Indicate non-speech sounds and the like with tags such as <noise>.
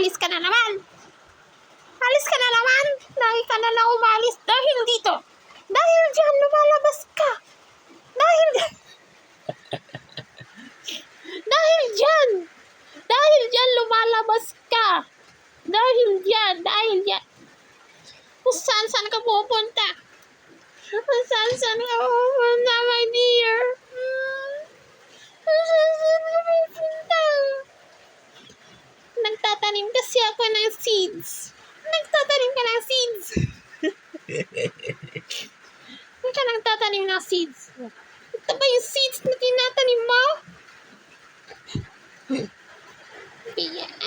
Umalis ka na naman. Alis ka na naman. Lagi ka na lang umalis dahil dito. Dahil dyan, lumalabas ka. Dahil <laughs> Dahil dyan. Dahil dyan, lumalabas ka. Dahil dyan, dahil dyan. Kung saan saan ka pupunta. Kung saan saan ka pupunta, my dear. Hmm. Kung saan saan ka pupunta. Nagtatanim kasi ako ng seeds. Nagtatanim ka ng seeds. <laughs> Huwag ka nagtatanim ng seeds. Ito ba yung seeds na tinatanim mo? <laughs> Yan.